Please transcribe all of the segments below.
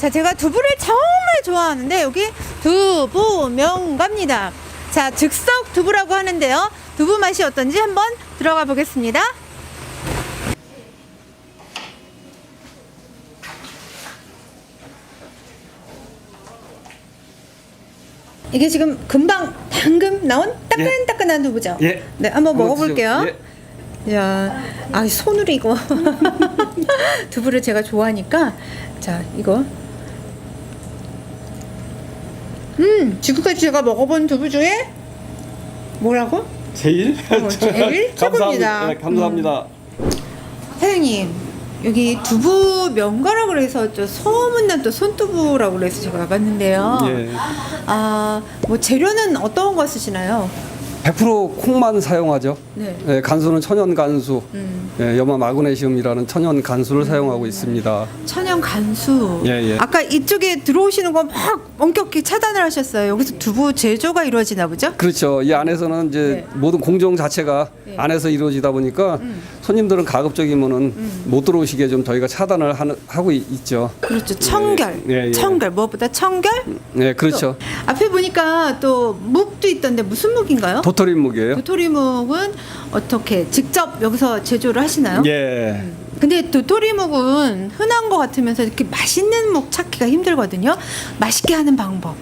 자, 제가 두부를 정말 좋아하는데 여기 두부 명가입니다. 자, 즉석 두부라고 하는데요. 두부 맛이 어떤지 한번 들어가 보겠습니다. 이게 지금 금방 방금 나온 따끈따끈한 두부죠? 예. 네, 한번 먹어볼게요. 예. 야, 아 손으로 이거 두부를 제가 좋아하니까 자 이거 음 지금까지 제가 먹어본 두부 중에 뭐라고? 제일 어, 제일 최고입니다. 감사합니다. 네, 감사합니다. 사장님 여기 두부 명가라고 그래서 저 소문난 또 손두부라고 그래서 제가 와봤는데요. 예. 아 뭐 재료는 어떤 거 쓰시나요? 100% 콩만 사용하죠. 네. 예, 간수는 천연 간수, 음. 예, 염화 마그네슘이라는 천연 간수를 사용하고 있습니다. 천연 간수. 예, 예. 아까 이쪽에 들어오시는 거 막 엄격히 차단을 하셨어요. 여기서 두부 제조가 이루어지나 보죠? 그렇죠. 이 안에서는 이제 네. 모든 공정 자체가 네. 안에서 이루어지다 보니까 음. 손님들은 가급적이면은 못 들어오시게 좀 저희가 차단을 하는, 하고 있- 있죠. 그렇죠. 청결. 예, 예. 청결. 무엇보다 청결? 네, 그렇죠. 또 앞에 보니까 또 묵도 있던데 무슨 묵인가요? 도토리묵이에요. 도토리묵은 어떻게 직접 여기서 제조를 하시나요? 예. 근데 도토리묵은 흔한 것 같으면서 이렇게 맛있는 묵 찾기가 힘들거든요. 맛있게 하는 방법.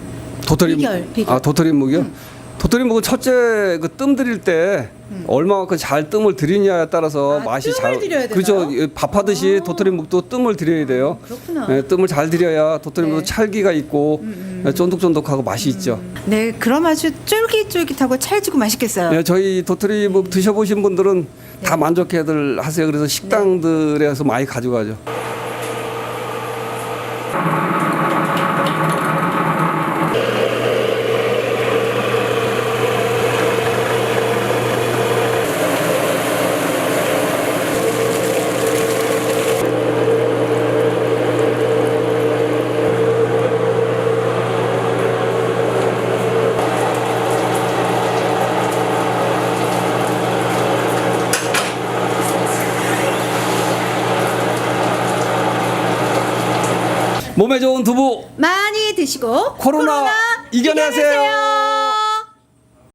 도토리 비결, 비결. 아 도토리묵이요? 도토리 묵은 첫째 그 뜸 들일 때 얼마만큼 잘 뜸을 들이냐에 따라서 음. 아, 맛이 뜸을 잘 들여야? 그렇죠. 이 밥하듯이 아. 도토리 묵도 뜸을 들여야 돼요. 그렇구나. 예, 뜸을 잘 들여야 도토리 묵도 네. 찰기가 있고 예, 쫀득쫀득하고 맛이 있죠. 네, 그럼 아주 쫄깃쫄깃하고 찰지고 맛있겠어요. 예, 저희 도토리 묵 드셔보신 분들은 다 네. 만족해들 하세요. 그래서 식당들에서 많이 가져가죠. 몸에 좋은 두부 많이 드시고 코로나 이겨내세요.